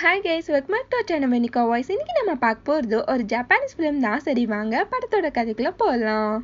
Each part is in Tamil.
Hi guys welcome back to channel Venika voice இன்னைக்கு நம்ம பார்க்க போகிறது ஒரு ஜப்பானீஸ் ஃபிலிம் தான். சரி வாங்க படத்தோட கதைக்குள்ள போகலாம்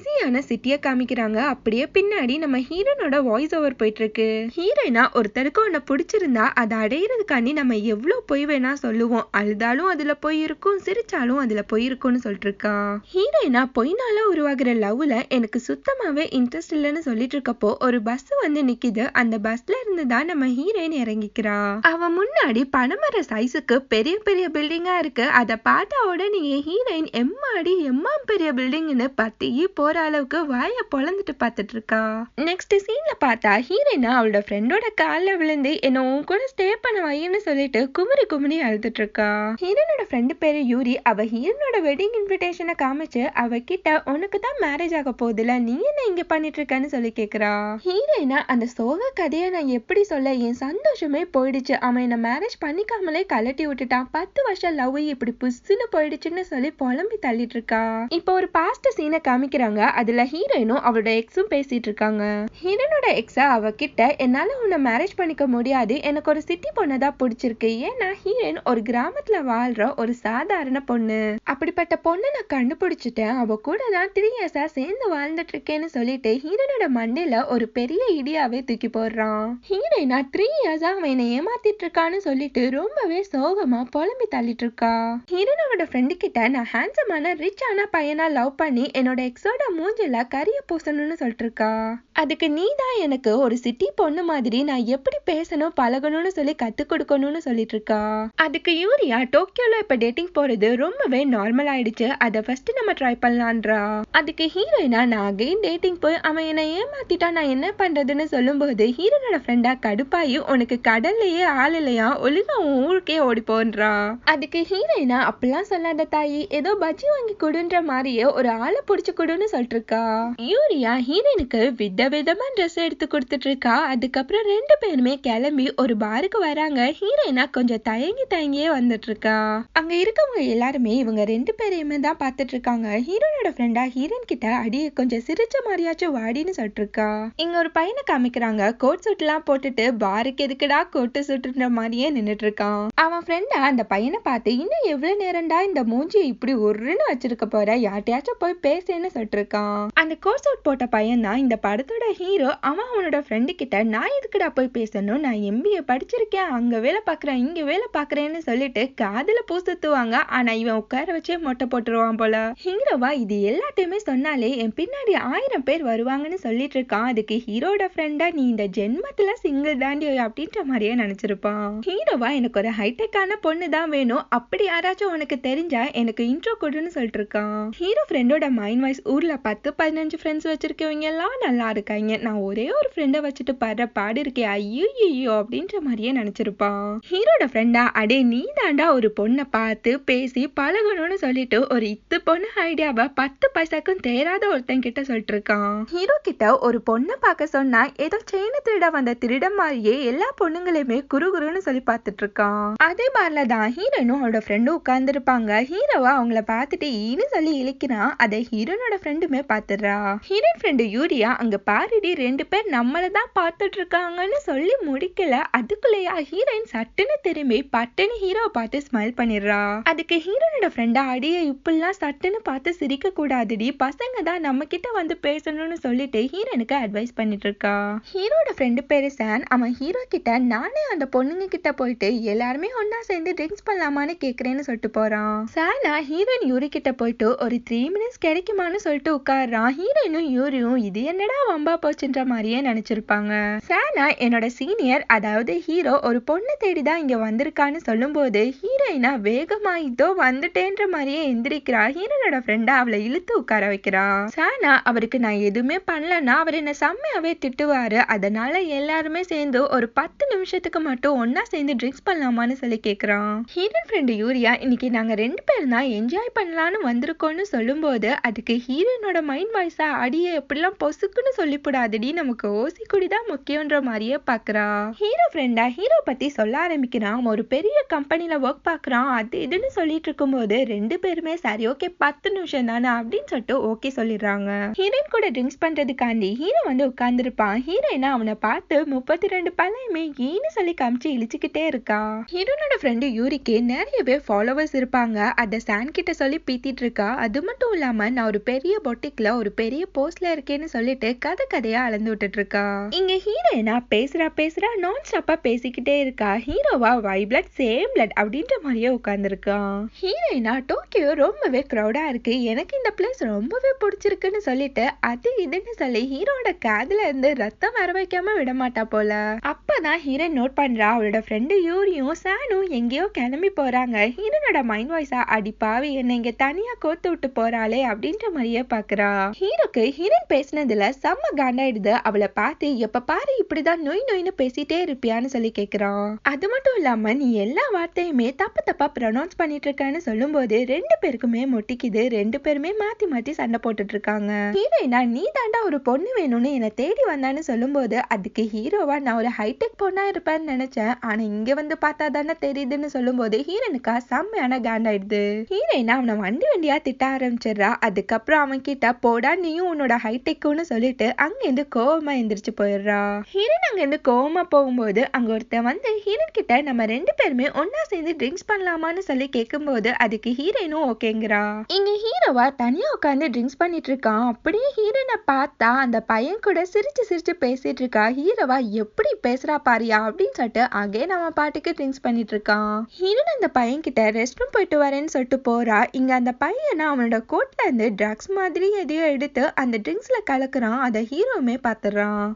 பிஸியான சிட்டியை காமிக்கிறாங்க. அப்படியே பின்னாடி நம்ம ஹீரோனோட வாய்ஸ் ஓவர் போயிட்டு இருக்கு ஹீரோயினா ஒருத்தருக்கு ஒன்ன பிடிச்சிருந்தா அதை அடையிறதுக்காண்டி நம்ம எவ்வளோ பொய் வேணா சொல்லுவோம். அழுதாலும் அதுல பொய் இருக்கும் சிரிச்சாலும் அதுல பொய் இருக்கும்னு சொல்லிட்டு இருக்கா ஹீரோயினா பொய்னால உருவாகிற லவ்ல எனக்கு சுத்தமாவே இன்ட்ரெஸ்ட் இல்லைன்னு சொல்லிட்டு இருக்கப்போ ஒரு பஸ் வந்து நிக்குது. அந்த பஸ்ல இருந்து தான் நம்ம ஹீரோயின் இறங்கிக்கிறா. அவ முன்னாடி பனைமர சைஸுக்கு பெரிய பெரிய பில்டிங்கா இருக்கு. அதை பார்த்த உடனே ஹீரோயின் எம்மாடி எம்மாம் பெரிய பில்டிங்னு பத்தி போற அளவுக்கு வாய பொழந்துட்டு பார்த்துட்டு இருக்கா நெக்ஸ்ட் சீன்ல பார்த்தா ஹீரோயினா அவளோட ஃப்ரெண்டோட கால்ல விழுந்து என்ன உன் கூட ஸ்டே பண்ண வைன்னு சொல்லிட்டு குமரி குமரி அழுதுட்டு இருக்கா ஹீரோனோட ஃப்ரெண்டு பேரு யூரி. அவ ஹீரோனோட வெட்டிங் இன்விடேஷனை காமிச்சு அவ கிட்ட உனக்கு தான் மேரேஜ் ஆக போகுதுல நீ என்ன இங்க பண்ணிட்டு இருக்கன்னு சொல்லி கேக்குறா. ஹீரோயினா அந்த சோக கதையை நான் எப்படி சொல்ல என் சந்தோஷமே போயிடுச்சு. அவன் என்ன மேரேஜ் பண்ணிக்காமலே கலட்டி விட்டுட்டான். பத்து வருஷம் லவ் இப்படி புஸ்ஸுன்னு போயிடுச்சுன்னு சொல்லி புலம்பி தள்ளிட்டு இருக்கா இப்போ ஒரு பாஸ்ட் சீனை காமிக்கிறாங்க அதுல ஹீரோயினும் அவளோட எக்ஸும் பேசிட்டு இருக்காங்க. ஹீரோனோட எக்ஸ அவ கிட்ட என்னால உன்னை மேரேஜ் பண்ணிக்க முடியாது. எனக்கு ஒரு சிட்டி பொண்ணை தான் பிடிச்சிருக்கு. ஏன்னா ஹீரோயின் ஒரு கிராமத்துல வாழ்ற ஒரு சாதாரண பொண்ணு. அப்படிப்பட்ட பொண்ணை நான் கண்டுபிடிச்சிட்டேன். அவ கூட தான் த்ரீ இயர்ஸா சேர்ந்து வாழ்ந்துட்டு இருக்கேன்னு சொல்லிட்டு ஹீரோனோட மண்டையில ஒரு பெரிய இடியாவே தூக்கி போடுறான். ஹீரோயினா த்ரீ இயர்ஸா அவன் என்னை ஏமாத்திட்டு இருக்கான்னு சொல்லிட்டு ரொம்பவே சோகமா புலம்பி தள்ளிட்டு இருக்கா. ஹீரோனோட ஃப்ரெண்டு கிட்ட நான் ஹேண்ட்ஸமான ரிச்சான பையனா லவ் பண்ணி என்னோட எக்ஸோட மூஞ்சில கரிய பூசணும்னு சொல்லிட்டு இருக்கா அதுக்கு நீ தான் எனக்கு ஒரு சிட்டி பொண்ணு மாதிரி நான் எப்படி பேசணும் பழகணும்னு சொல்லி கத்து கொடுக்கணும்னு சொல்லிட்டு இருக்கா அதுக்கு யூரியா டோக்கியோல இப்ப டேட்டிங் போறது ரொம்பவே நார்மல் ஆயிடுச்சு. அதை ஃபர்ஸ்ட் நம்ம ட்ரை பண்ணலான்றா. அதுக்கு ஹீரோயினா நான் அகைன் டேட்டிங் போய் அவன் என்னை ஏமாத்திட்டா நான் என்ன பண்றதுன்னு சொல்லும்போது ஹீரோனோட ஃப்ரெண்டா கடுப்பாயி உனக்கு கடல்லையே ஆள் இல்லையா ஒழுங்கா ஊருக்கே ஓடி போன்றா. அதுக்கு ஹீரோயினா அப்படிலாம் சொல்லாத தாயி ஏதோ பஜ்ஜி வாங்கி கொடுன்ற மாதிரியே ஒரு ஆளை புடிச்சு கொடுன்னு சொல்லிட்டு இருக்கா யூரியா ஹீரோயினுக்கு வித விதமா ட்ரெஸ் எடுத்து கொடுத்துட்டு இருக்கா அதுக்கப்புறம் ரெண்டு பேருமே கிளம்பி ஒரு பாருக்கு வராங்க. ஹீரோயினா கொஞ்சம் தயங்கி தயங்கியே வந்துட்டு இருக்கா அங்க இருக்கவங்க எல்லாருமே இவங்க ரெண்டு பேரையுமே தான் பார்த்துட்டு இருக்காங்க ஹீரோனோட ஃப்ரெண்டா ஹீரன் கிட்ட அடிய கொஞ்சம் சிரிச்ச மாதிரியாச்சும் வாடின்னு சொல்லிட்டு இருக்கா இங்க ஒரு பையனை காமிக்கிறாங்க. கோட் சூட் எல்லாம் போட்டுட்டு பாருக்கு எதுக்குடா கோட்டு சுட்டுன்ற மாதிரியே நின்னுட்டு இருக்கான் அவன் ஃப்ரெண்டா அந்த பையனை பார்த்து இன்னும் எவ்வளவு நேரம்டா இந்த மூஞ்சியை இப்படி ஒருன்னு வச்சிருக்க போற? யார்ட்டையாச்சும் போய் பேசேன்னு சொல்லிட்டு இருக்கான். அந்த கோர்ஸ் அவுட் போட்ட பையன் தான் இந்த படத்தோட ஹீரோ அவன் அவனோட ஃப்ரெண்டு கிட்ட நான் எதுக்குடா போய் பேசணும்? நான் எம்பிஏ படிச்சிருக்கேன். அங்க வேலை பாக்குறேன் இங்க வேலை பாக்குறேன்னு சொல்லிட்டு காதுல பூ சுத்துவாங்க ஆனா இவன் உட்கார வச்சே மொட்டை போட்டுருவான் போல. ஹீரோவா இது எல்லாத்தையுமே சொன்னாலே என் பின்னாடி ஆயிரம் பேர் வருவாங்கன்னு சொல்லிட்டு இருக்கான். அதுக்கு ஹீரோட ஃப்ரெண்டா நீ இந்த ஜென்மத்துல சிங்கிள் தாண்டி அப்படின்ற மாதிரியே நினைச்சிருப்பான். ஹீரோவா எனக்கு ஒரு ஹைடெக்கான பொண்ணு தான் வேணும். அப்படி யாராச்சும் உனக்கு தெரிஞ்சா எனக்கு இன்ட்ரோ கொடுன்னு சொல்லிட்டு இருக்கான். ஹீரோ ஃப்ரெண்டோட மைண்ட் வாய்ஸ் ஊர்ல பத்து பதினஞ்சு ஃப்ரெண்ட்ஸ் வச்சிருக்கவங்க எல்லாம் நல்லா இருக்காங்க நான் ஒரே ஒரு ஃப்ரெண்டை வச்சுட்டு படுற பாடு இருக்கே. ஐயோ ஐயோ அப்படின்ற மாதிரியே நினைச்சிருப்பான். ஹீரோட ஃப்ரெண்டா அடே நீ தாண்டா ஒரு பொண்ணை பார்த்து பேசி பழகணும்னு சொல்லிட்டு ஒரு இத்து பொண்ணு ஐடியாவை பத்து பைசாக்கும் தேராத ஒருத்தன் கிட்ட சொல்லிட்டு இருக்கான் ஹீரோ கிட்ட ஒரு பொண்ணை பார்க்க சொன்னா ஏதோ செயின திருட வந்த திருடம் மாதிரியே எல்லா பொண்ணுங்களையுமே குறுகுறுன்னு சொல்லி பார்த்துட்டு இருக்கான் அதே மாதிரில தான் ஹீரோனும் அவளோட ஃப்ரெண்டும் உட்கார்ந்துருப்பாங்க. ஹீரோவா அவங்கள பார்த்துட்டு ஈனு சொல்லி இழிக்கிறான். அதை ஹீரோனோட ஃப்ரெண்டுமே பார்த்துடுறா ஹீரோயின் ஃப்ரெண்டு யூரியா அங்க பாரிடி ரெண்டு பேர் நம்மளை தான் பார்த்துட்டு இருக்காங்கன்னு சொல்லி முடிக்கல. அதுக்குள்ளேயா ஹீரோயின் சட்டுன்னு திரும்பி பட்டுன்னு ஹீரோவை பார்த்து ஸ்மைல் பண்ணிடுறா. அதுக்கு ஹீரோனோட ஃப்ரெண்டா அடிய இப்படிலாம் சட்டுன்னு பார்த்து சிரிக்க கூடாதுடி பசங்க தான் நம்ம கிட்ட வந்து பேசணும்னு சொல்லிட்டு ஹீரோனுக்கு அட்வைஸ் பண்ணிட்டு இருக்கா ஹீரோட ஃப்ரெண்டு பேரு சான். அவன் ஹீரோ கிட்ட நானே அந்த பொண்ணுங்க கிட்ட போயிட்டு எல்லாருமே ஒன்னா சேர்ந்து ட்ரிங்க்ஸ் பண்ணலாமான்னு கேக்குறேன்னு சொல்லிட்டு போறான். சானா ஹீரோயின் யூரி கிட்ட போயிட்டு ஒரு த்ரீ மினிட்ஸ் கிடைக்குமான்னு சொல்லிட்டு உட்கார். ஹீரோயினும் யூரியும் இது என்னடா வம்பா போச்சுன்ற மாதிரியே நினைச்சிருப்பாங்க. சேனா என்னோட சீனியர் அதாவது ஹீரோ ஒரு பொண்ணு தேடி தான் இங்க வந்திருக்கான்னு சொல்லும்போது ஹீரோயினா வேகமா இதோ வந்துட்டேன்ற மாதிரியே எந்திரிக்கிறா. ஹீரோனோட ஃப்ரெண்டா அவளை இழுத்து உட்கார வைக்கிறா. சானா அவருக்கு நான் எதுவுமே பண்ணலன்னா அவர் என்ன செம்மையாவே திட்டுவாரு. அதனால எல்லாருமே சேர்ந்து ஒரு பத்து நிமிஷத்துக்கு மட்டும் ஒன்னா சேர்ந்து ட்ரிங்க்ஸ் பண்ணலாமான்னு சொல்லி கேக்குறான். ஹீரோன் ஃப்ரெண்டு யூரியா இன்னைக்கு நாங்க ரெண்டு பேரும் தான் என்ஜாய் பண்ணலான்னு வந்திருக்கோம்னு சொல்லும்போது அதுக்கு ஹீரோ என்னோட மைண்ட் வாய்ஸா அடியே எப்படிலாம் பொசுக்குன்னு சொல்லிவிடாதடி நமக்கு ஓசி குடி தான் முக்கியன்ற மாதிரியே பாக்குறா. ஹீரோ ஃப்ரெண்டா ஹீரோ பத்தி சொல்ல ஆரம்பிக்கிறான். ஒரு பெரிய கம்பெனில ஒர்க் பாக்குறான். அது இதுன்னு சொல்லிட்டு இருக்கும்போது ரெண்டு பேருமே சரி ஓகே பத்து நிமிஷம் தானே அப்படின்னு சொல்லிட்டு ஓகே சொல்லிடுறாங்க. ஹீரோயின் கூட ட்ரிங்க்ஸ் பண்றதுக்காண்டி ஹீரோ வந்து உட்கார்ந்துருப்பான். ஹீரோயினா அவனை பார்த்து முப்பத்தி ரெண்டு பழையுமே ஈன்னு சொல்லி காமிச்சு இழிச்சுக்கிட்டே இருக்கா. ஹீரோனோட ஃப்ரெண்டு யூரிக்கு நிறைய பேர் ஃபாலோவர்ஸ் இருப்பாங்க. அதை சான் கிட்ட சொல்லி பீத்திட்டு இருக்கா. அது மட்டும் இல்லாம நான் ஒரு பெரிய பொட்டிக்ல ஒரு பெரிய போஸ்ட்ல இருக்கேன்னு சொல்லிட்டு கதை கதையா அளந்து விட்டுட்டு இருக்கா இங்க ஹீரோயினா பேசுறா பேசுறா நான் ஸ்டாப்பா பேசிக்கிட்டே இருக்கா. ஹீரோவா வை பிளட் சேம் பிளட் அப்படின்ற மாதிரியே உட்கார்ந்துருக்கான் ஹீரோயினா டோக்கியோ ரொம்பவே க்ரௌடா இருக்கு. எனக்கு இந்த பிளேஸ் ரொம்பவே பிடிச்சிருக்குன்னு சொல்லிட்டு அது இதுன்னு சொல்லி ஹீரோட காதுல இருந்து ரத்தம் வர வைக்காம விட மாட்டா போல. அப்பதான் ஹீரோயின் நோட் பண்றா அவளோட ஃப்ரெண்டு யூரியும் சானும் எங்கேயோ கிளம்பி போறாங்க. ஹீரோனோட மைண்ட் வாய்ஸா அடி பாவி என்ன இங்க தனியா கோத்து விட்டு போறாளே அப்படின்ற மாதிரியே பாக்குறா. ஹீரோக்கு ஹீரோயின் பேசினதுல செம்ம காண்டாயிடுது. அவளை பார்த்து எப்ப பாரு இப்படிதான் நொய் நொய்னு பேசிட்டே இருப்பியான்னு சொல்லி கேட்கிறான் அது மட்டும் இல்லாம நீ எல்லா வார்த்தையுமே தப்பு தப்பா ப்ரொனவுன்ஸ் பண்ணிட்டு இருக்கன்னு சொல்லும்போது ரெண்டு பேருக்குமே முட்டிக்குது. ரெண்டு பேருமே மாத்தி மாத்தி சண்டை போட்டுட்டு இருக்காங்க. ஹீரோயினா நீ தாண்டா ஒரு பொண்ணு வேணும்னு என்னை தேடி வந்தான்னு சொல்லும்போது அதுக்கு ஹீரோவா நான் ஒரு ஹைடெக் பொண்ணா இருப்பேன்னு நினைச்சேன். ஆனா இங்க வந்து பார்த்தா தானே தெரியுதுன்னு சொல்லும் போது ஹீரோனுக்கா செம்மையான காண்டாயிடுது. ஹீரோயினா அவனை வண்டி வண்டியா திட்ட ஆரம்பிச்சிடுறா. அதுக்கப்புறம் அவன் கிட்ட போடா நீயும் உன்னோட ஹைடெக்குன்னு சொல்லிட்டு அங்கேருந்து கோவமா எந்திரிச்சு போயிடுறா. ஹீரோன் அங்கேருந்து கோவமா போகும்போது அங்க ஒருத்தன் வந்து ஹீரன் கிட்ட நம்ம ரெண்டு பேருமே ஒன்னா சேர்ந்து ட்ரிங்க்ஸ் பண்ணலாமான்னு சொல்லி கேட்கும்போது அதுக்கு ஹீரோனும் ஓகேங்கிறா. இங்க ஹீரோவா தனியா உட்காந்து ட்ரிங்க்ஸ் பண்ணிட்டு இருக்கான் அப்படியே ஹீரோனை பார்த்தா அந்த பையன் கூட சிரிச்சு சிரிச்சு பேசிட்டு இருக்கா. ஹீரோவா எப்படி பேசுறா பாரியா? அப்படின்னு சொல்லிட்டு அகே நம்ம பாட்டுக்கு ட்ரிங்க்ஸ் பண்ணிட்டு இருக்கான். ஹீரோன் அந்த பையன் கிட்ட ரெஸ்ட் ரூம் போயிட்டு வரேன்னு சொல்லிட்டு போறா. இங்க அந்த பையனை அவனோட கோட்ல இருந்து ட்ரக்ஸ் மாதிரி எதையோ எடுத்து அந்த ட்ரிங்க்ஸ்ல கலக்குறான் அதை ஹீரோவுமே பாத்துறான்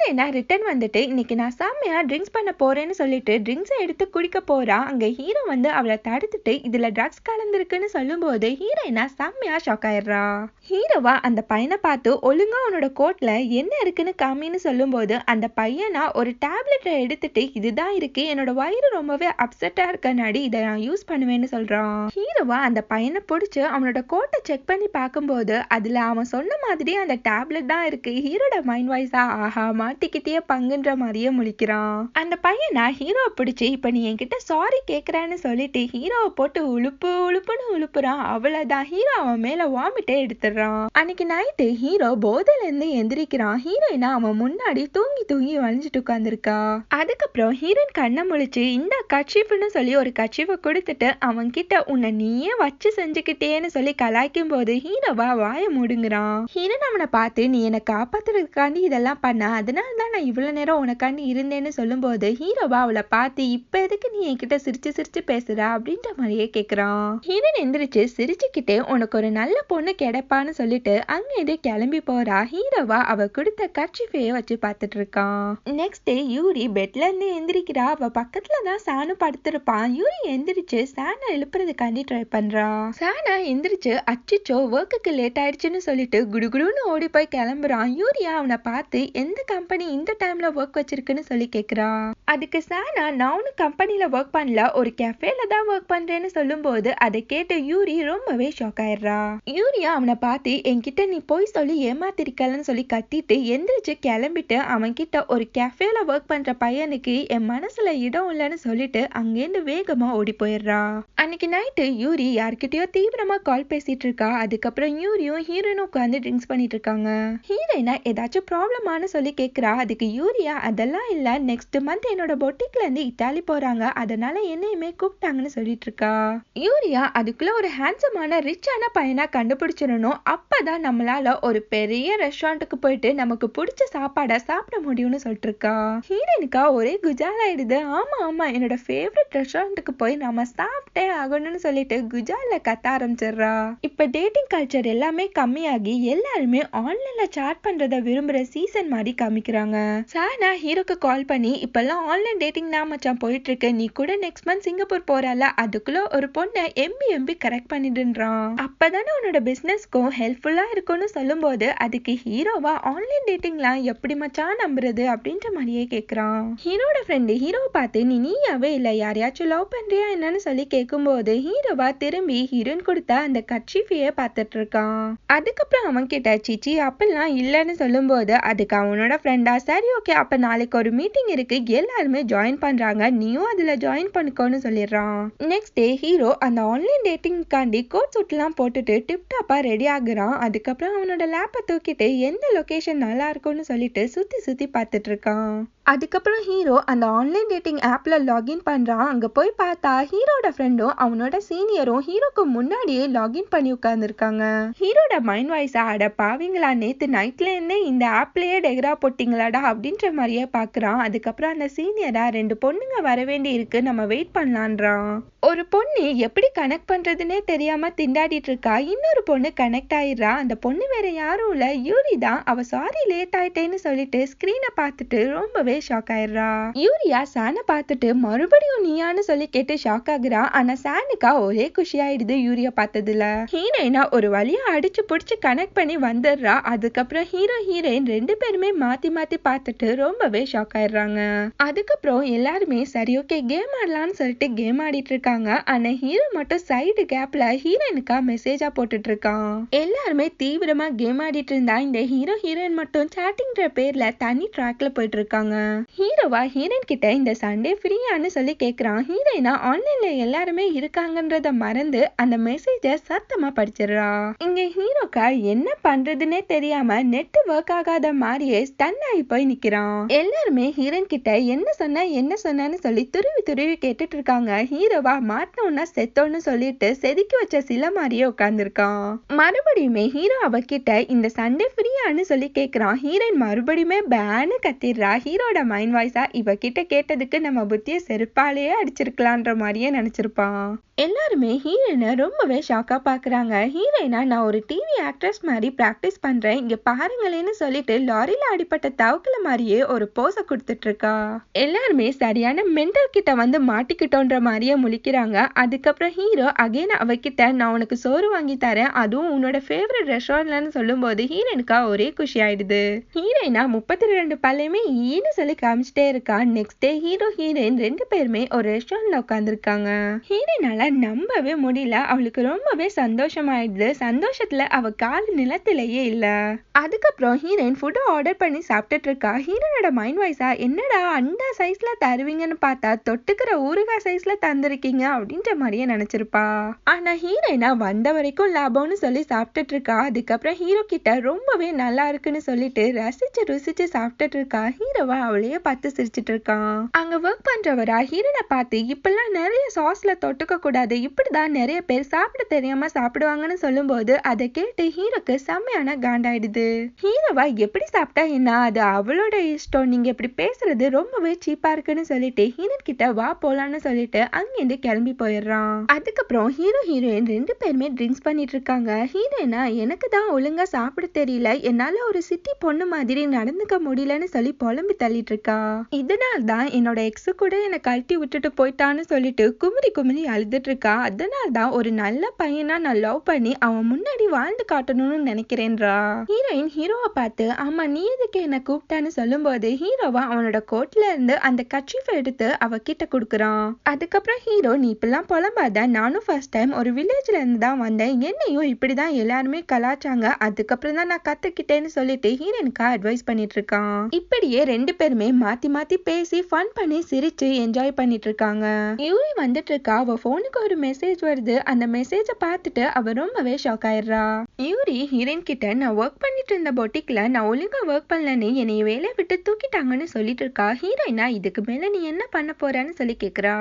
ஹீரோயினா ரிட்டர்ன் வந்துட்டு இன்னைக்கு நான் செம்மையாக ட்ரிங்க்ஸ் பண்ண போகிறேன்னு சொல்லிட்டு ட்ரிங்க்ஸை எடுத்து குடிக்க போகிறா அங்கே ஹீரோ வந்து அவளை தடுத்துட்டு இதில் ட்ரக்ஸ் கலந்துருக்குன்னு சொல்லும்போது ஹீரோயினா செம்மையாக ஷாக் ஆயிடுறா. ஹீரோவா அந்த பையனை பார்த்து ஒழுங்காக உன்னோட கோட்டில் என்ன இருக்குன்னு காமின்னு சொல்லும்போது அந்த பையனா ஒரு டேப்லெட்டை எடுத்துட்டு இதுதான் இருக்கு என்னோட வயிறு ரொம்பவே அப்செட்டாக இருக்கனாடி இதை நான் யூஸ் பண்ணுவேன்னு சொல்கிறான் ஹீரோவா அந்த பையனை பிடிச்சி அவனோட கோட்டை செக் பண்ணி பார்க்கும்போது அதில் அவன் சொன்ன மாதிரி அந்த டேப்லெட் தான் இருக்கு. ஹீரோட மைண்ட் வாய்ஸா ஆகாமா மாட்டிக்கிட்டே பங்குன்ற மாதிரியே முழிக்கிறான். அந்த பையனா ஹீரோவை பிடிச்சி இப்ப நீ என்கிட்ட சாரி கேக்குறான்னு சொல்லிட்டு ஹீரோவை போட்டு உழுப்பு உழுப்புன்னு உழுப்புறான். அவ்வளவுதான். ஹீரோ அவன் மேல வாமிட்டே எடுத்துடுறான். அன்னைக்கு நைட்டு ஹீரோ போதையில இருந்து எந்திரிக்கிறான். ஹீரோயினா அவன் முன்னாடி தூங்கி தூங்கி வளைஞ்சிட்டு உட்காந்துருக்கா அதுக்கப்புறம் ஹீரோயின் கண்ணை முழிச்சு இந்த கட்சிஃப்னு சொல்லி ஒரு கட்சிஃபை கொடுத்துட்டு அவன் கிட்ட உன்னை நீயே வச்சு செஞ்சுக்கிட்டேன்னு சொல்லி கலாய்க்கும் போது ஹீரோவா வாய மூடுங்கிறான். ஹீரோன் அவனை பார்த்து நீ என்னை காப்பாத்துறதுக்காண்டி இதெல்லாம் பண்ண அதனால தான் நான் இவ்வளோ நேரம் உனக்காண்டி இருந்தேன்னு சொல்லும்போது ஹீரோவா அவளை பார்த்து இப்ப எதுக்கு நீ என்கிட்ட சிரிச்சு சிரிச்சு பேசுற? அப்படின்ற மாதிரியே கேக்குறான். ஹீரோன் எந்திரிச்சு சிரிச்சுக்கிட்டே உனக்கு ஒரு நல்ல பொண்ணு கிடைப்பான்னு சொல்லிட்டு அங்கேருந்து கிளம்பி போறா. ஹீரோவா அவ கொடுத்த கட்சிஃபைய வச்சு பார்த்துட்டு இருக்கான். நெக்ஸ்ட் டே யூரி பெட்ல இருந்து எந்திரிக்கிறா. அவ பக்கத்துல தான் சானு படுத்திருப்பான் யூரி எந்திரிச்சு சானை எழுப்புறதுக்காண்டி ட்ரை பண்றான் சானா எந்திரிச்சு அச்சிச்சோ ஒர்க்குக்கு லேட் ஆயிடுச்சுன்னு சொல்லிட்டு குடுகுடுன்னு ஓடி போய் கிளம்புறான். யூரியா அவனை பார்த்து எந்த கம்பெனி இந்த டைம்ல ஒர்க் வச்சிருக்குன்னு சொல்லி கேக்குறா. அதுக்கு சானா நான் கம்பெனில ஒர்க் பண்ணல ஒரு கெஃபேல தான் ஒர்க் பண்றேன்னு சொல்லும்போது அதை கேட்டு யூரி ரொம்பவே ஷாக் ஆயிடுறா. யூரியா அவனை பார்த்து என்கிட்ட நீ போய் சொல்லி ஏமாத்திருக்கலன்னு சொல்லி கத்திட்டு எந்திரிச்சு கிளம்பிட்டு அவன் கிட்ட ஒரு கெஃபேல ஒர்க் பண்ற பையனுக்கு என் மனசுல இடம் இல்லைன்னு சொல்லிட்டு அங்கேருந்து வேகமா ஓடி போயிடுறா. அன்னைக்கு நைட்டு யூரி யார்கிட்டயோ தீவிரமா கால் பேசிட்டு இருக்கா. அதுக்கப்புறம் யூரியும் ஹீரோயினும் உட்காந்து ட்ரிங்க்ஸ் பண்ணிட்டு இருக்காங்க. ஹீரோயினா ஏதாச்சும் ப்ராப்ளமானு சொல்லி கேட்குறா அதுக்கு யூரியா அதெல்லாம் இல்ல. நெக்ஸ்ட் மந்த் என்னோட பொட்டிக்ல இருந்து போகிறாங்க போறாங்க. அதனால என்னையுமே கூப்பிட்டாங்கன்னு சொல்லிட்டு இருக்கா. யூரியா அதுக்குள்ள ஒரு ஹேண்ட்ஸமான ரிச்சான பையனா கண்டுபிடிச்சிடணும். அப்பதான் நம்மளால ஒரு பெரிய ரெஸ்டாரண்ட்டுக்கு போயிட்டு நமக்கு பிடிச்ச சாப்பாடை சாப்பிட முடியும்னு சொல்லிட்டு இருக்கா. ஹீரனுக்கா ஒரே குஜால் ஆயிடுது ஆமா ஆமா என்னோட ஃபேவரட் ரெஸ்டாரண்ட்டுக்கு போய் நம்ம சாப்பிட்டே ஆகணும்னு சொல்லிட்டு குஜால கத்த ஆரம்பிச்சிடுறா. இப்ப டேட்டிங் கல்ச்சர் எல்லாமே கம்மியாகி எல்லாருமே ஆன்லைன்ல சாட் பண்றத விரும்புற சீசன் மாதிரி காமிக்கிறாங்க சானா ஹீரோக்கு கால் பண்ணி இப்பெல்லாம் ஆன்லைன் டேட்டிங் தான் மச்சான் போயிட்டு இருக்கு நீ கூட நெக்ஸ்ட் மந்த் சிங்கப்பூர் போறல அதுக்குள்ள ஒரு பொண்ணை எம்பி எம்பி கரெக்ட் பண்ணிடுன்றான். அப்பதானே உன்னோட பிசினஸ்க்கும் ஹெல்ப்ஃபுல்லா இருக்கும்னு சொல்லும்போது அதுக்கு ஹீரோவா ஆன்லைன் டேட்டிங்லாம் எப்படி மச்சான் நம்புறது அப்படின்ற மாதிரியே கேக்குறான். ஹீரோட ஃப்ரெண்டு ஹீரோவை பார்த்து நீ நீயாவே இல்ல யாரையாச்சும் லவ் பண்றியா என்னன்னு சொல்லி கேட்கும்போது ஹீரோவா திரும்பி ஹீரோன் கொடுத்த அந்த கட்சிஃபிய பார்த்துட்டு இருக்கான். அதுக்கப்புறம் அவன் கிட்ட சிச்சி அப்பெல்லாம் இல்லைன்னு சொல்லும்போது அதுக்கு அவனோட ஃப்ரெண்டா சரி ஓகே அப்ப நாளைக்கு ஒரு மீட்டிங் இருக்கு. எல்லாருமே ஜாயின் பண்றாங்க. நீயும் அதுல ஜாயின் பண்ணிக்கோன்னு சொல்லிடுறான். நெக்ஸ்ட் டே ஹீரோ அந்த ஆன்லைன் டேட்டிங்காண்டி கோட் சூட்லாம் போட்டுட்டு டிப் டாப்பா ரெடி ஆகுறான். அதுக்கப்புறம் அவனோட லேப்பை தூக்கிட்டு எந்த லொகேஷன் நல்லா இருக்கும்னு சொல்லிட்டு சுத்தி சுத்தி பார்த்துட்டு இருக்கான். அதுக்கப்புறம் ஹீரோ அந்த ஆன்லைன் டேட்டிங் ஆப்பில் லாகின் பண்ணுறான் அங்கே போய் பார்த்தா ஹீரோட ஃப்ரெண்டும் அவனோட சீனியரும் ஹீரோக்கு முன்னாடியே லாகின் பண்ணி உட்காந்துருக்காங்க ஹீரோட மைண்ட் வாய்ஸ் அட பாவீங்களா நேற்று நைட்லேருந்தே இந்த ஆப்லேயே டெகரா போட்டிங்களாடா? அப்படின்ற மாதிரியே பார்க்குறான். அதுக்கப்புறம் அந்த சீனியரா ரெண்டு பொண்ணுங்க வர வேண்டி இருக்கு நம்ம வெயிட் பண்ணலான்றான். ஒரு பொண்ணு எப்படி கனெக்ட் பண்ணுறதுன்னே தெரியாமல் திண்டாடிட்டு இருக்கா? இன்னொரு பொண்ணு கனெக்ட் ஆயிடுறா. அந்த பொண்ணு வேற யாரும் இல்லை. யூரி தான் அவள் சாரி லேட் ஆயிட்டேன்னு சொல்லிட்டு ஸ்க்ரீனை பார்த்துட்டு ரொம்பவே ஷாக் ஆயிடுறா. யூரியா சானை பார்த்துட்டு மறுபடியும் நீயான்னு சொல்லி கேட்டு ஷாக் ஆகுறா. ஆனா சானுக்கா ஒரே குஷி ஆயிடுது யூரியா பார்த்ததுல. ஹீரோயினா ஒரு வழியா அடிச்சு புடிச்சு கனெக்ட் பண்ணி வந்துடுறா. அதுக்கப்புறம் ஹீரோ ஹீரோயின் ரெண்டு பேருமே மாத்தி மாத்தி பார்த்துட்டு ரொம்பவே ஷாக் ஆயிடுறாங்க. அதுக்கப்புறம் எல்லாருமே சரி ஓகே கேம் ஆடலாம்னு சொல்லிட்டு கேம் ஆடிட்டு இருக்காங்க. ஆனா ஹீரோ மட்டும் சைடு கேப்ல ஹீரோயினுக்கா மெசேஜா போட்டுட்டு இருக்கான். எல்லாருமே தீவிரமா கேம் ஆடிட்டு இருந்தா இந்த ஹீரோ ஹீரோயின் மட்டும் சாட்டிங்கிற பேர்ல தனி ட்ராக்ல போயிட்டு இருக்காங்க. ஹீரோவா ஹீரோயின் கிட்ட இந்த சண்டே ஃப்ரீயான்னு சொல்லி கேக்குறான். ஹீரோயினா ஆன்லைன்ல எல்லாருமே இருக்காங்கன்றத மறந்து அந்த மெசேஜ சத்தமா படிச்சிடுறா. இங்க ஹீரோக்கா என்ன பண்றதுன்னே தெரியாம நெட் ஒர்க் ஆகாத மாதிரியே ஸ்டன் ஆகி போய் நிக்கிறான். எல்லாருமே ஹீரோயின் கிட்ட என்ன சொன்ன என்ன சொன்னன்னு சொல்லி துருவி துருவி கேட்டுட்டு இருக்காங்க. ஹீரோவா மாட்டினோன்னா செத்தோன்னு சொல்லிட்டு செதுக்கி வச்ச சில மாதிரியே உட்கார்ந்துருக்கான். மறுபடியுமே ஹீரோ அவகிட்ட இந்த சண்டே ஃப்ரீயான்னு சொல்லி கேட்குறான் ஹீரோயின் மறுபடியுமே பேனு கத்திடுறா. அவனோட மைண்ட் வாய்ஸாக இவகிட்ட கேட்டதுக்கு நம்ம புத்திய செருப்பாலேயே அடிச்சிருக்கலான்ற மாதிரியே நினைச்சிருப்பான். எல்லாருமே ஹீரோயினை ரொம்பவே ஷாக்காக பார்க்குறாங்க. ஹீரோயினா நான் ஒரு டிவி ஆக்ட்ரஸ் மாதிரி ப்ராக்டிஸ் பண்ணுறேன் இங்கே பாருங்களேன்னு சொல்லிட்டு லாரியில் அடிப்பட்ட தவக்கல மாதிரியே ஒரு போஸை கொடுத்துட்ருக்கா. எல்லாருமே சரியான மென்டல் கிட்ட வந்து மாட்டிக்கிட்டோன்ற மாதிரியே முழிக்கிறாங்க. அதுக்கப்புறம் ஹீரோ அகைன் அவகிட்ட நான் உனக்கு சோறு வாங்கி தரேன். அதுவும் உன்னோட ஃபேவரட் ரெஸ்டாரண்ட்லன்னு சொல்லும்போது ஹீரோயினுக்கா ஒரே குஷி ஆயிடுது. ஹீரோயினா முப்பத்தி ரெண்டு பல்லையுமே ஈன்னு சொல்லி காமிச்சிட்டே இருக்கா. நெக்ஸ்ட் டே ஹீரோ ஹீரோயின் ரெண்டு பேருமே ஒரு ரெஸ்டாரண்ட்ல உட்காந்துருக்காங்க ஹீரோயினால நம்பவே முடியல. அவளுக்கு ரொம்பவே சந்தோஷமாயிடுது. சந்தோஷத்துல அவ கால் நிலத்திலேயே இல்ல. அதுக்கப்புறம் ஹீரோயின் ஃபுட் ஆர்டர் பண்ணி சாப்பிட்டுட்டு இருக்கா. ஹீரோனோட மைண்ட் வாய்ஸா என்னடா அந்த சைஸ்ல தருவீங்கன்னு பார்த்தா தொட்டுக்கிற ஊறுகாய் சைஸ்ல தந்திருக்கீங்க அப்படின்ற மாதிரியே நினைச்சிருப்பா. ஆனா ஹீரோயினா வந்த வரைக்கும் லாபம்னு சொல்லி சாப்பிட்டுட்டு இருக்கா. அதுக்கப்புறம் ஹீரோ கிட்ட ரொம்பவே நல்லா இருக்குன்னு சொல்லிட்டு ரசிச்சு ருசிச்சு சாப்பிட்டுட்டு இருக்கா. ஹீரோவா அவளையே பார்த்து சிரிச்சிட்டு இருக்கான் அங்க ஒர்க் பண்றவரா ஹீரோனை பார்த்து இப்பெல்லாம் நிறைய சாஸ்ல தொட்டுக்க கூடாது இப்படிதான் நிறைய பேர் சாப்பிட தெரியாம சாப்பிடுவாங்கன்னு சொல்லும்போது அதை கேட்டு ஹீரோக்கு செம்மையான காண்டாயிடுது. ஹீரோவா எப்படி சாப்பிட்டா என்ன? அது அவளோட இஷ்டம். நீங்க இப்படி பேசுறது ரொம்பவே சீப்பா இருக்குன்னு சொல்லிட்டு ஹீரோன் கிட்ட வா போலான்னு சொல்லிட்டு அங்கிருந்து கிளம்பி போயிடுறான். அதுக்கப்புறம் ஹீரோ ஹீரோயின் ரெண்டு பேருமே ட்ரிங்க்ஸ் பண்ணிட்டு இருக்காங்க. ஹீரோயினா எனக்கு தான் ஒழுங்கா சாப்பிட தெரியல. என்னால ஒரு சிட்டி பொண்ணு மாதிரி நடந்துக்க முடியலன்னு சொல்லி புலம்பி தள்ளிட்டு இருக்கா. இதனால தான் என்னோட எக்ஸு கூட என்னை கழட்டி விட்டுட்டு போயிட்டான்னு சொல்லிட்டு குமரி குமரி அழுது இருக்கா அதனால தான் ஒரு நல்ல பையனா நான் லவ் பண்ணி அவன் முன்னாடி வாழ்ந்து காட்டணும்னு நினைக்கிறேன்றா. ஹீரோயின் ஹீரோவை பார்த்து ஆமா நீ எதுக்கு என்ன கூப்பிட்டான்னு சொல்லும்போது ஹீரோவா அவனோட கோட்ல இருந்து அந்த கட்சிஃபை எடுத்து அவ கிட்ட கொடுக்குறான். அதுக்கப்புறம் ஹீரோ நீ இப்பெல்லாம் புலம்பாத. நானும் ஃபர்ஸ்ட் டைம் ஒரு வில்லேஜ்ல இருந்து தான் வந்தேன். என்னையும் இப்படிதான் எல்லாருமே கலாச்சாங்க. அதுக்கப்புறம் தான் நான் கத்துக்கிட்டேன்னு சொல்லிட்டு ஹீரோனுக்கா அட்வைஸ் பண்ணிட்டு இருக்கான் இப்படியே ரெண்டு பேருமே மாத்தி மாத்தி பேசி ஃபன் பண்ணி சிரிச்சு என்ஜாய் பண்ணிட்டு இருக்காங்க யூரி வந்துட்டு இருக்கா அவ போனுக்கு ஒரு மெசேஜ் வருது. அந்த மெசேஜை பார்த்துட்டு அவ ரொம்பவே ஷாக் ஆயிடுறா. யூரி ஹீரோயின் கிட்ட நான் ஒர்க் பண்ணிட்டு இருந்த பொட்டிக்ல நான் ஒழுங்கா ஒர்க் பண்ணலன்னு என்னைய வேலையை விட்டு தூக்கிட்டாங்கன்னு சொல்லிட்டு இருக்கா. ஹீரோயினா இதுக்கு மேல நீ என்ன பண்ண போறன்னு சொல்லி கேக்குறா.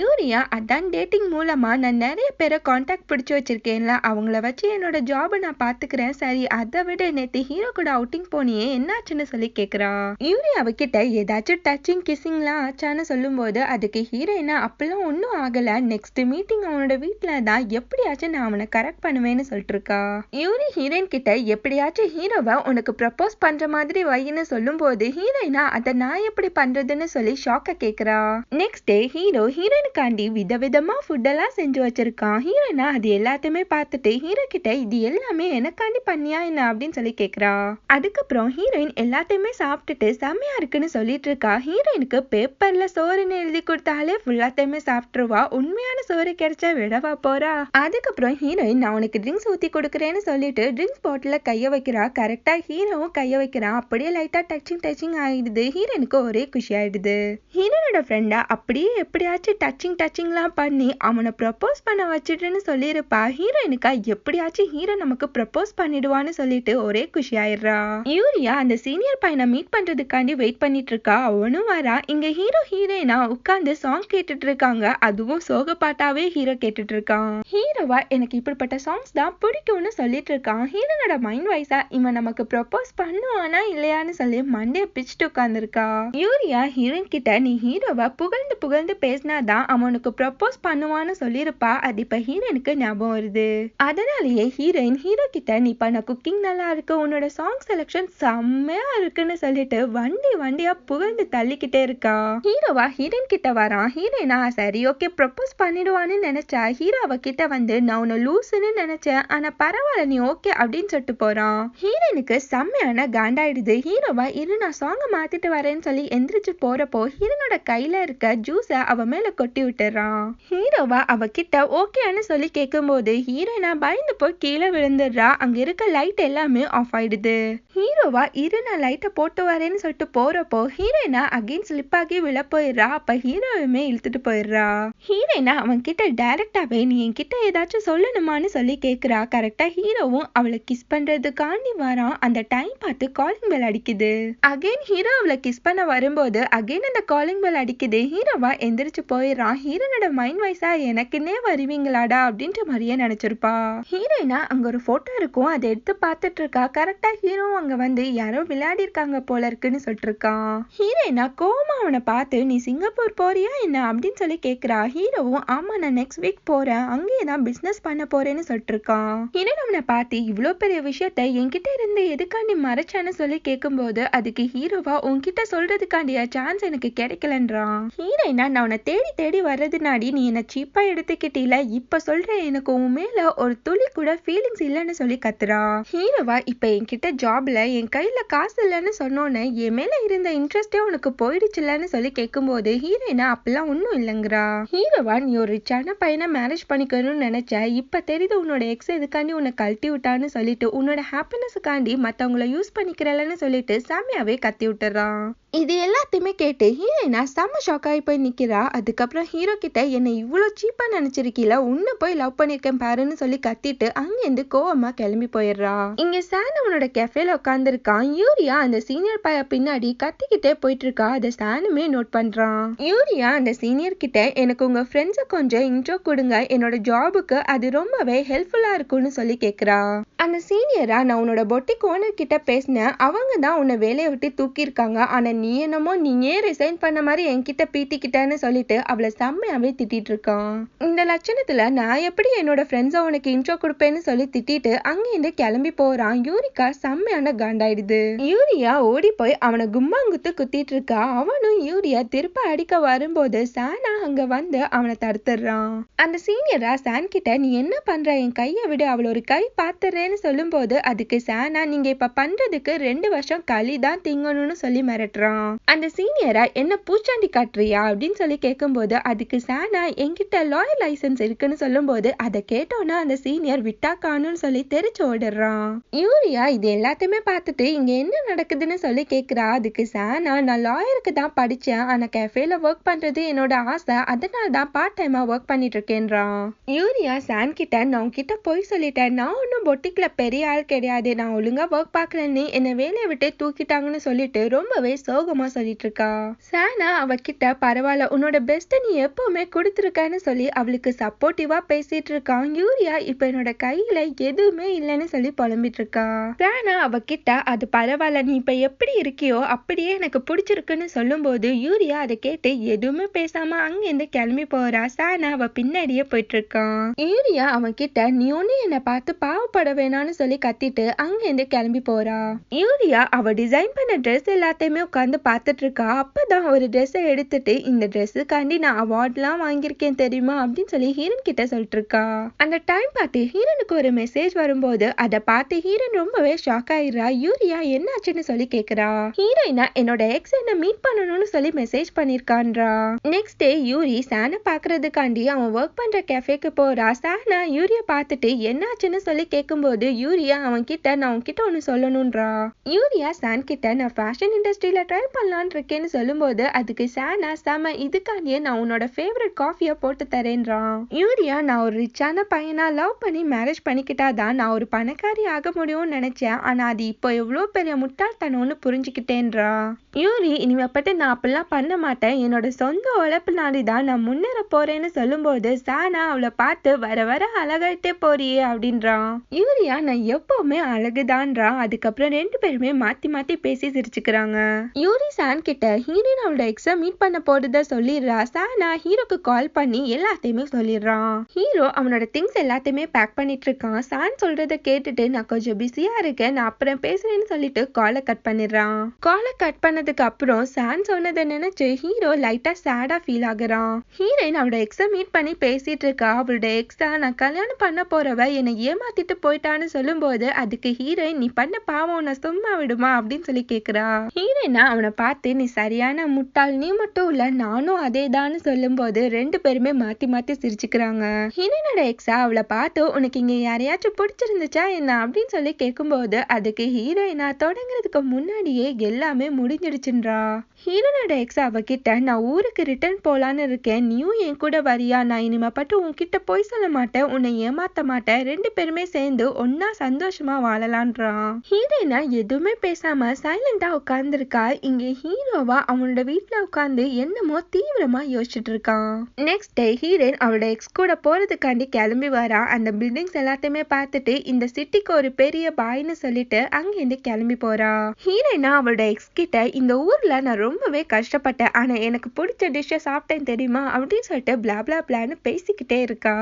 யூரியா அதான் டேட்டிங் மூலமா நான் நிறைய பேரை காண்டாக்ட் பிடிச்சு வச்சிருக்கேன்ல. அவங்கள வச்சு என்னோட ஜாபை நான் பாத்துக்கிறேன் சரி அதை விட நேத்து ஹீரோ கூட அவுட்டிங் போனியே என்னாச்சுன்னு சொல்லி கேக்குறா. யூரி அவகிட்ட ஏதாச்சும் டச்சிங் கிஸ்ஸிங்லாம் ஆச்சான்னு சொல்லும்போது அதுக்கு ஹீரோயினா அப்பெல்லாம் ஒன்றும் ஆகல. நெக்ஸ்ட் மீட்டிங் அவனோட வீட்டில் தான் எப்படியாச்சும் நான் அவனை கரெக்ட் பண்ணுவேன்னு சொல்லிட்டு இருக்கா யூரி ஹீரோயின் கிட்ட எப்படியாச்சும் ஹீரோவை உனக்கு ப்ரப்போஸ் பண்ற மாதிரி வைன்னு சொல்லும் போது ஹீரோயினா அதை நான் எப்படி பண்றதுன்னு சொல்லி ஷாக்க கேக்குறா. நெக்ஸ்ட் டே ஹீரோ ஹீரோயினுக்காண்டி விதவிதமா ஃபுட் எல்லாம் செஞ்சு வச்சிருக்கான். ஹீரோயினா அது எல்லாத்தையுமே பார்த்துட்டு ஹீரோ கிட்ட இது எல்லாமே எனக்காண்டி பண்ணியா என்ன? அப்படின்னு சொல்லி கேக்குறா. அதுக்கப்புறம் ஹீரோயின் எல்லாத்தையுமே சாப்பிட்டுட்டு செம்மையா இருக்குன்னு சொல்லிட்டு இருக்கா ஹீரோயினுக்கு பேப்பர்ல சோறுன்னு எழுதி கொடுத்தாலே ஃபுல்லாத்தையுமே சாப்பிட்டுருவா. உண்மையான சோறு கிடைச்சா விடவா போறா? அதுக்கப்புறம் ஹீரோயின் நான் உனக்கு ட்ரிங்க்ஸ் ஊத்தி கொடுக்குறேன்னு சொல்லிட்டு ட்ரிங்க்ஸ் பாட்டில கைய வைக்கிறா. கரெக்டா ஹீரோவும் கைய வைக்கிறான் அப்படியே லைட்டா டச்சிங் டச்சிங் ஆயிடுது. ஹீரோயினுக்கு ஒரே குஷி ஆயிடுது. ஹீரோனோட ஃப்ரெண்டா அப்படியே எப்படியாச்சும் டச்சிங் டச்சிங்லாம் பண்ணி அவனை ப்ரப்போஸ் பண்ண வச்சுட்டுன்னு சொல்லியிருப்பா. ஹீரோயினுக்கா எப்படியாச்சும் ஹீரோ நமக்கு ப்ரப்போஸ் பண்ணிடுவான்னு சொல்லிட்டு ஒரே குஷி ஆயிடுறா. யூரியா அந்த சீனியர் பையனை மீட் பண்றதுக்காண்டி வெயிட் பண்ணிட்டு இருக்கா அவனும் வரா. இங்க ஹீரோ ஹீரோயினா உட்கார்ந்து சாங் கேட்டுட்டு இருக்காங்க அதுவும் சோக பாட்டா பாட்டாவே ஹீரோ கேட்டுட்டு இருக்கான் ஹீரோவா? எனக்கு இப்படிப்பட்ட சாங்ஸ் தான் பிடிக்கும்னு சொல்லிட்டு இருக்கான் ஹீரோனோட மைண்ட் வைஸா இவன் நமக்கு ப்ரொபோஸ் பண்ணுவானா இல்லையான்னு சொல்லி மண்டே பிச்சுட்டு உட்காந்துருக்கா யூரியா ஹீரோயின் கிட்ட நீ ஹீரோவை புகழ்ந்து புகழ்ந்து பேசினாதான் அவனுக்கு ப்ரொபோஸ் பண்ணுவான்னு சொல்லியிருப்பா. அது இப்ப ஹீரோனுக்கு ஞாபகம் வருது. அதனாலேயே ஹீரோயின் ஹீரோ கிட்ட நீ பண்ண குக்கிங் நல்லா இருக்கு உன்னோட சாங் செலக்ஷன் செம்மையா இருக்குன்னு சொல்லிட்டு வண்டி வண்டியா புகழ்ந்து தள்ளிக்கிட்டே இருக்கா. ஹீரோவா ஹீரோயின் கிட்ட வரான். ஹீரோயினா சரி ஓகே ப்ரப்போஸ் பண்ணிடுவான்னு நினைச்சா ஹீரோ அவ கிட்ட வந்து நான் உன்னை லூசுன்னு நினைச்சேன் ஆனா பரவாயில்ல நீ ஓகே அப்படின்னு சொல்லிட்டு போறான். ஹீரோயினுக்கு செம்மையான காண்டாயிடுது. ஹீரோவா இரு நான் சாங்க மாத்திட்டு வரேன்னு சொல்லி எந்திரிச்சு போறப்போ ஹீரோனோட கையில இருக்க ஜூஸ அவ மேல கொட்டி விட்டுறான். ஹீரோவா அவ கிட்ட ஓகேன்னு சொல்லி கேட்கும்போது ஹீரோனா பயந்து போய் கீழே விழுந்துடுறா. அங்க இருக்க லைட் எல்லாமே ஆஃப் ஆயிடுது. ஹீரோவா இரு நான் லைட்டை போட்டு வரேன்னு சொல்லிட்டு போறப்போ ஹீரோனா அகைன் ஸ்லிப் ஆகி விழ போயிடுறா அப்ப ஹீரோவுமே இழுத்துட்டு போயிடுறா. ஹீரோனா அவன் கிட்ட டைரக்டாவே நீ என்கிட்ட ஏதாச்சும் சொல்லணுமான்னு சொல்லி கேட்குறா கரெக்டா ஹீரோவும் அவளை கிஸ் பண்றதுக்காண்டி வரான். அந்த டைம் பார்த்து காலிங் பெல் அடிக்குது. அகைன் ஹீரோ அவளை கிஸ் பண்ண வரும்போது அகைன் அந்த காலிங் பெல் அடிக்குது. ஹீரோவா எந்திரிச்சு போயிடுறான் ஹீரோனோட மைண்ட் வைஸா எனக்குன்னே வருவீங்களாடா அப்படின்ற மாதிரியே நினைச்சிருப்பா. ஹீரோயினா அங்க ஒரு ஃபோட்டோ இருக்கும். அதை எடுத்து பார்த்துட்டு இருக்கா. கரெக்டா ஹீரோ அங்க வந்து யாரோ விளையாடி இருக்காங்க போல இருக்குன்னு சொல்லிட்டு இருக்கான் ஹீரோயினா கோமா அவனை பார்த்து நீ சிங்கப்பூர் போறியா என்ன? அப்படின்னு சொல்லி கேட்குறா ஹீரோவும் ஆமா நான் நெக்ஸ்ட் வீக் போறேன். அங்கேயே தான் பிசினஸ் பண்ண போறேன்னு சொல்லிட்டு இருக்கான் நம்மளை பார்த்து இவ்வளோ பெரிய விஷயத்த என்கிட்ட இருந்து எதுக்காண்டி மறைச்சான்னு சொல்லி கேட்கும்போது அதுக்கு ஹீரோவா உன்கிட்ட சொல்றதுக்காண்டியா சான்ஸ் எனக்கு கிடைக்கலன்றான் ஹீரோயினா நான் உன்னை தேடி தேடி வர்றதுனாடி நீ என்ன சீப்பா எடுத்துக்கிட்டீல இப்ப சொல்றேன் எனக்கு உன் மேல ஒரு துளி கூட ஃபீலிங்ஸ் இல்லைன்னு சொல்லி கத்துறா. ஹீரோவா இப்ப என்கிட்ட ஜாப்ல என் கையில காசு இல்லைன்னு சொன்னோன்னே என் மேல இருந்த இன்ட்ரெஸ்டே உனக்கு போயிடுச்சுலன்னு சொல்லி கேட்கும்போது ஹீரோயினா அப்பெல்லாம் ஒன்றும் இல்லைங்கிறா. ஹீரோவா நீ ஒரு ரிச்சான பையனை மேரேஜ் பண்ணிக்கணும்னு நினைச்ச இப்ப தெரியுது உன்னோட எக்ஸ் எதுக்காண்டி உன்னை கழட்டி விட்டான்னு சொல்லிட்டு உன்னோட ஹாப்பினஸுக்காண்டி மத்தவங்கள யூஸ் பண்ணிக்கிறலன்னு சொல்லிட்டு சாமியாவே கத்தி விட்டுறான். இது எல்லாத்தையுமே கேட்டு ஹீரோயினா செம்ம ஷாக் ஆகி போய் நிக்கிறா. அதுக்கப்புறம் ஹீரோ கிட்ட என்னை இவ்வளோ சீப்பாக நினைச்சிருக்கீல உன்னை போய் லவ் பண்ணிருக்கேன் பாருன்னு சொல்லி கத்திட்டு அங்கேருந்து கோவமா கிளம்பி போயிடுறா. இங்க சான் அவனோட கெஃபேல உட்காந்துருக்கான் யூரியா அந்த சீனியர் பைய பின்னாடி கத்திக்கிட்டே போயிட்டு இருக்கா அதை சானுமே நோட் பண்றான். யூரியா அந்த சீனியர் கிட்ட எனக்கு உங்க ஃப்ரெண்ட்ஸை கொஞ்சம் இன்ட்ரோ கொடுங்க. என்னோட ஜாபுக்கு அது ரொம்பவே ஹெல்ப்ஃபுல்லா இருக்கும்னு சொல்லி கேக்குறா. அந்த சீனியர் நான் உன்னோட பொட்டிக் ஓனர் கிட்ட பேசினேன் அவங்க தான் உன்னை வேலையை விட்டு தூக்கியிருக்காங்க. ஆனா நீ என்னமோ நீயே ரிசைன் பண்ண மாதிரி என்கிட்ட பீத்திக்கிட்டேன்னு சொல்லிட்டு அவளை செம்மையாவே திட்டிட்டு இருக்கான் இந்த லட்சணத்துல நான் எப்படி என்னோட ஃப்ரெண்ட்ஸை உனக்கு இன்ட்ரோ கொடுப்பேன்னு சொல்லி திட்டிட்டு அங்கேருந்து கிளம்பி போறான். யூரிக்கா செம்மையான காண்டாயிடுது. யூரியா ஓடி போய் அவனை கும்பாங்குத்து குத்திட்டு இருக்கா அவனும் யூரியா திருப்ப அடிக்க வரும்போது சானா அங்க வந்து அவனை தடுத்துடுறான். அந்த சீனியரா சான் கிட்ட நீ என்ன பண்ற? என் கையை விட அவளை ஒரு கை பார்த்துறேன்னு சொல்லும்போது அதுக்கு சானா நீங்க இப்ப பண்றதுக்கு ரெண்டு வருஷம் களி தான் திங்கணும்னு சொல்லி மிரட்டுறான். அந்த சீனியரா என்ன பூச்சாண்டி காட்டுறியா? அப்படின்னு சொல்லி கேட்கும்போது அதுக்கு சானா என்கிட்ட லாயர் லைசன்ஸ் இருக்குன்னு சொல்லும்போது அதை கேட்டோன்னா அந்த சீனியர் விட்டா காணும்னு சொல்லி தெரிச்சு ஓடுறான். யூரியா இது எல்லாத்தையுமே பார்த்துட்டு இங்க என்ன நடக்குதுன்னு சொல்லி கேக்குறா. அதுக்கு சானா நான் லாயருக்கு தான் படிச்சேன். ஆனா கேஃபேல ஒர்க் பண்றது என்னோட ஆசை. அதனால தான் பார்ட் டைமா ஒர்க் பண்ணிட்டு இருக்கேன்றான். யூரியா சான் கிட்ட நான் உங்ககிட்ட போய் சொல்லிட்டேன். நான் ஒன்றும் பொட்டிக்ல பெரிய ஆள் கிடையாது. நான் ஒழுங்கா ஒர்க் பார்க்கலன்னு என்னை வேலையை விட்டு தூக்கிட்டாங்கன்னு சொல்லிட்டு ரொம்பவே சோகமா சொல்லிட்டு இருக்கா. சானா அவகிட்ட பரவாயில்ல. உன்னோட பெஸ்ட்டை நீ எப்பவுமே கொடுத்துருக்கன்னு சொல்லி அவளுக்கு சப்போர்ட்டிவா பேசிட்டு இருக்கான் யூரியா இப்ப என்னோட கையில எதுவுமே இல்லைன்னு சொல்லி புலம்பிட்டு இருக்கா. சானா அவகிட்ட அது பரவாயில்ல. நீ இப்ப எப்படி இருக்கியோ அப்படியே எனக்கு பிடிச்சிருக்குன்னு சொல்லும்போது யூரியா அதை கேட்டு எதுவுமே பேசாம அங்கிருந்து கிளம்பி போறா. சானா அவ பின்னாடியே போயிட்டு இருக்கான் யூரியா அவன் கிட்ட நீ ஒண்ணு என்னை பார்த்து பாவப்பட வேணாம்னு சொல்லி கத்திட்டு அங்கேருந்து கிளம்பி போறா. யூரியா அவ டிசைன் பண்ண ட்ரெஸ் எல்லாத்தையுமே உட்காந்து பார்த்துட்டு இருக்கா அப்பதான் ஒரு ட்ரெஸ்ஸை எடுத்துட்டு இந்த ட்ரெஸ்ஸுக்காண்டி நான் அவார்ட்லாம் வாங்கியிருக்கேன் தெரியுமா? அப்படின்னு சொல்லி ஹீரன் கிட்ட சொல்லிட்டு இருக்கா அந்த டைம் பார்த்து ஹீரனுக்கு ஒரு மெசேஜ் வரும்போது அதை பார்த்து ஹீரன் ரொம்பவே ஷாக் ஆயிடுறா. யூரியா என்னாச்சுன்னு சொல்லி கேக்குறா. ஹீரோயினா என்னோட எக்ஸ் என்ன மீட் பண்ணணும்னு சொல்லி மெசேஜ் பண்ணிருக்கான்றா. நெக்ஸ்ட் டே யூரி சானை பாக்குறதுக்காண்டி அவன் ஒர்க் பண்ற கேஃபேக்கு போறா. சானா யூரிய பார்த்துட்டு என்னாச்சுன்னு சொல்லி கேட்கும்போது யூரியா அவன் கிட்ட நான் உன்கிட்ட ஒன்னு சொல்லணும்ன்றா? யூரியா சான் கிட்ட நான் ஃபேஷன் இண்டஸ்ட்ரியில ட்ரை பண்ணலான் இருக்கேன்னு சொல்லும்போது அதுக்கு சானா செம இதுக்காண்டியே நான் உன்னோட ஃபேவரட் காஃபியை போட்டு தரேன்றான் யூரியா நான் ஒரு ரிச்சான பையனா லவ் பண்ணி மேரேஜ் பண்ணிக்கிட்டாதான் நான் ஒரு பணக்காரி ஆக முடியும்னு நினைச்சேன். ஆனா அது இப்போ எவ்வளோ பெரிய முட்டாள்தனம்னு புரிஞ்சுக்கிட்டேன்றா. யூரி இனிமேப்பட்டு நான் அப்படிலாம் பண்ண மாட்டேன். என்னோட சொந்த உழைப்பினாடி தான் நான் முன்னேற போறேன்னு சொல்லும்போது சானா அவளை பார்த்து வர வர அழகாயிட்டே போறியே அப்படின்றான் யூரியா நான் எப்பவுமே அழகுதான்றா. அதுக்கப்புறம் ரெண்டு பேருமே மாத்தி மாத்தி பேசி சிரிச்சுக்கிறாங்க. யூரி சான் கிட்ட ஹீரோயின் அவளோட எக்ஸ மீட் பண்ண போறத சொல்லிடுறா. சானா ஹீரோக்கு கால் பண்ணி எல்லாத்தையுமே சொல்லிடுறான். ஹீரோ அவனோட திங்ஸ் எல்லாத்தையுமே பேக் பண்ணிட்டு இருக்கான் சான் சொல்றத கேட்டுட்டு நான் கொஞ்சம் பிஸியா இருக்கேன். நான் அப்புறம் பேசுறேன்னு சொல்லிட்டு காலை கட் பண்ணிடுறான். காலை கட் பண்ணதுக்கு அப்புறம் சான் சொன்னதை நினைச்சு ஹீரோ லைட்டா சேடா ஃபீல் ஆகுறான். ஹீரோயின் அவளோட எக்ஸ மீட் பண்ணி பேசிட்டு இருக்கா அவளோட எக்ஸா நான் கல்யாணம் பண்ண போறவ என்னை ஏமாத்திட்டு போயிட்டான்னு சொல்லும்போது அதுக்கு ஹீரோயின் நீ பண்ண பாவம் உன்னை சும்மா விடுமா? அப்படின்னு சொல்லி கேக்குறா. ஹீரோயினா அவனை பார்த்து நீ சரியான முட்டாள். நீ மட்டும் இல்ல நானும் அதேதான்னு சொல்லும்போது ரெண்டு பேருமே மாத்தி மாத்தி சிரிச்சுக்கிறாங்க. ஹீரோயினோட எக்ஸா? அவளை பார்த்து உனக்கு இங்க யாரையாச்சும் பிடிச்சிருந்துச்சா என்ன? அப்படின்னு சொல்லி கேட்கும்போது அதுக்கு ஹீரோயினா தொடங்குறதுக்கு முன்னாடியே எல்லாமே முடிஞ்சிடுச்சுன்றா. ஹீரோனோட எக்ஸ் அவகிட்ட நான் ஊருக்கு ரிட்டர்ன் போலான்னு இருக்கேன். நீயும் என் கூட வரியா? நான் இனிமேப்பட்டு உன்கிட்ட போய் சொல்ல மாட்டேன். உன்னை ஏமாத்த மாட்டேன். ரெண்டு பேருமே சேர்ந்து ஒன்னா சந்தோஷமா வாழலான்றான் ஹீரோனா எதுவுமே பேசாம சைலண்டா உட்கார்ந்துருக்கா. இங்க ஹீரோவா அவனோட வீட்டுல உட்கார்ந்து என்னமோ தீவிரமா யோசிச்சுட்டு இருக்கான் நெக்ஸ்ட் டே ஹீரோயின் அவளோட எக்ஸ் கூட போறதுக்காண்டி கிளம்பி வரா. அந்த பில்டிங்ஸ் எல்லாத்தையுமே பார்த்துட்டு இந்த சிட்டிக்கு ஒரு பெரிய பாய்னு சொல்லிட்டு அங்கிருந்து கிளம்பி போறா. ஹீரோனா அவளோட எக்ஸ் கிட்ட இந்த ஊர்ல நான் ரொம்பவே கஷ்டப்பட்டேன். ஆனா எனக்கு பிடிச்ச டிஷ்ஷை சாப்பிட்டேன் தெரியுமா? அப்படின்னு சொல்லிட்டு பிளா பிளா பிளான்னு பேசிக்கிட்டே இருக்கா.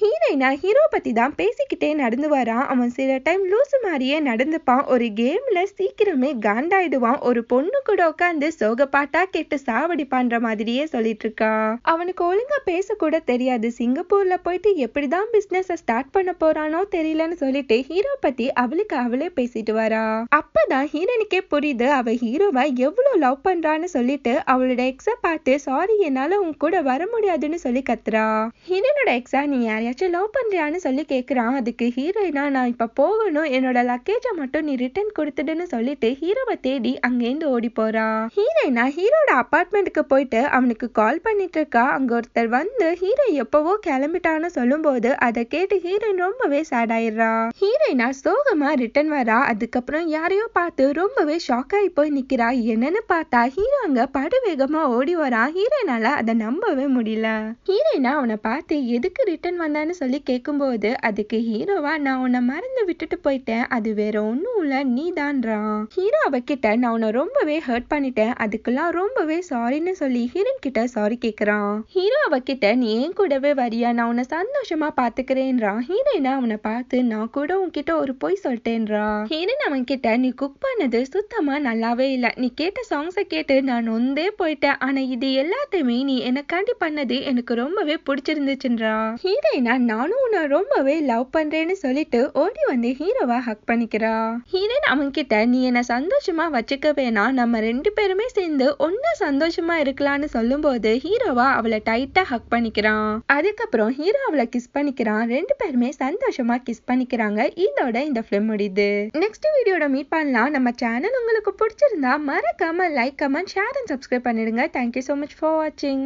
ஹீரோயினா ஹீரோ பற்றி தான் பேசிக்கிட்டே நடந்து வரான் அவன் சில டைம் லூசு மாதிரியே நடந்துப்பான். ஒரு கேமில் சீக்கிரமே காண்டாயிடுவான். ஒரு பொண்ணு கூட உட்காந்து சோக கேட்டு சாவடிப்பான்ற மாதிரியே சொல்லிட்டு இருக்கான் அவனுக்கு ஒழுங்கா பேசக்கூட தெரியாது. சிங்கப்பூரில் போயிட்டு எப்படிதான் பிஸ்னஸை ஸ்டார்ட் பண்ண போறானோ தெரியலன்னு சொல்லிட்டு ஹீரோ பற்றி அவளுக்கு அவளே பேசிட்டு வரா. அப்பதான் ஹீரோனுக்கே புரியுது அவ ஹீரோவை எவ்வளோ லவ் பண்றான்னு சொல்லிட்டு அவளோட எக்ஸை பார்த்து சாரி என்னால் உன் கூட வர முடியாதுன்னு சொல்லி கத்துறா. ஹீரோனோட எக்ஸா நீ யாரையாச்சும் லவ் பண்றியான்னு சொல்லி கேக்குறான். அதுக்கு ஹீரோயினா நான் இப்ப போகணும். என்னோட லக்கேஜை மட்டும் நீ ரிட்டர்ன் கொடுத்துடுன்னு சொல்லிட்டு ஹீரோவை தேடி அங்கேருந்து ஓடி போகிறான் ஹீரோயினா ஹீரோட அப்பார்ட்மெண்ட்டுக்கு போயிட்டு அவனுக்கு கால் பண்ணிட்டு இருக்கா. அங்க ஒருத்தர் வந்து ஹீரோ எப்போவோ கிளம்பிட்டான்னு சொல்லும்போது அதை கேட்டு ஹீரோயின் ரொம்பவே சேட் ஆயிடுறா ஹீரோயினா சோகமா ரிட்டர்ன் வரா. அதுக்கப்புறம் யாரையோ பார்த்து ரொம்பவே ஷாக் ஆகி போய் நிக்கிறா. என்னன்னு பார்த்தா ஹீரோ அங்கே படு ஓடி வரான். ஹீரோயினால அதை நம்பவே முடியல. ஹீரோயினா அவனை பார்த்து எதுக்கு ரிட்டர்ன் வேண்டான்னு சொல்லி கேட்கும்போது அதுக்கு ஹீரோவா நான் உன்னை மறந்து விட்டுட்டு போயிட்டேன். அது வேற ஒன்றும் இல்லை. நீ தான்றான் ஹீரோ அவகிட்ட நான் உன்னை ரொம்பவே ஹர்ட் பண்ணிட்டேன். அதுக்கெல்லாம் ரொம்பவே சாரின்னு சொல்லி ஹீரோன் கிட்ட சாரி கேட்குறான் ஹீரோ அவகிட்ட நீ ஏன் கூடவே வரியா? நான் உன்னை சந்தோஷமா பார்த்துக்கிறேன்றான் ஹீரோயினா அவனை பார்த்து நான் கூட உன்கிட்ட ஒரு பொய் சொல்லிட்டேன்றா. ஹீரோன் அவன் கிட்ட நீ குக் பண்ணது சுத்தமா நல்லாவே இல்லை. நீ கேட்ட சாங்ஸை கேட்டு நான் நொந்தே போயிட்டேன். ஆனா இது எல்லாத்தையுமே நீ எனக்காண்டி பண்ணது எனக்கு ரொம்பவே பிடிச்சிருந்துச்சுன்றா. ஹீரோயின் நானும் உன்னை ரொம்பவே லவ் பண்றேன்னு சொல்லிட்டு ஓடி வந்து ஹீரோவை ஹக் பண்ணிக்கிறா. ஹீரோயின் அவன் கிட்ட நீ என்ன சந்தோஷமா வச்சுக்க வேணாம். நம்ம ரெண்டு பேருமே சேர்ந்து ஒன்னா சந்தோஷமா இருக்கலாம்னு சொல்லும்போது ஹீரோவா அவளை டைட்டா ஹக் பண்ணிக்கிறான் அதுக்கப்புறம் ஹீரோ அவளை கிஸ் பண்ணிக்கிறான். ரெண்டு பேருமே சந்தோஷமா கிஸ் பண்ணிக்கிறாங்க. இதோட இந்த ஃபிலிம் முடியுது. நெக்ஸ்ட் வீடியோட மீட் பண்ணலாம். நம்ம சேனல் உங்களுக்கு பிடிச்சிருந்தா மறக்காம like comment share and subscribe பண்ணிடுங்க. Thank you so much for வாட்சிங்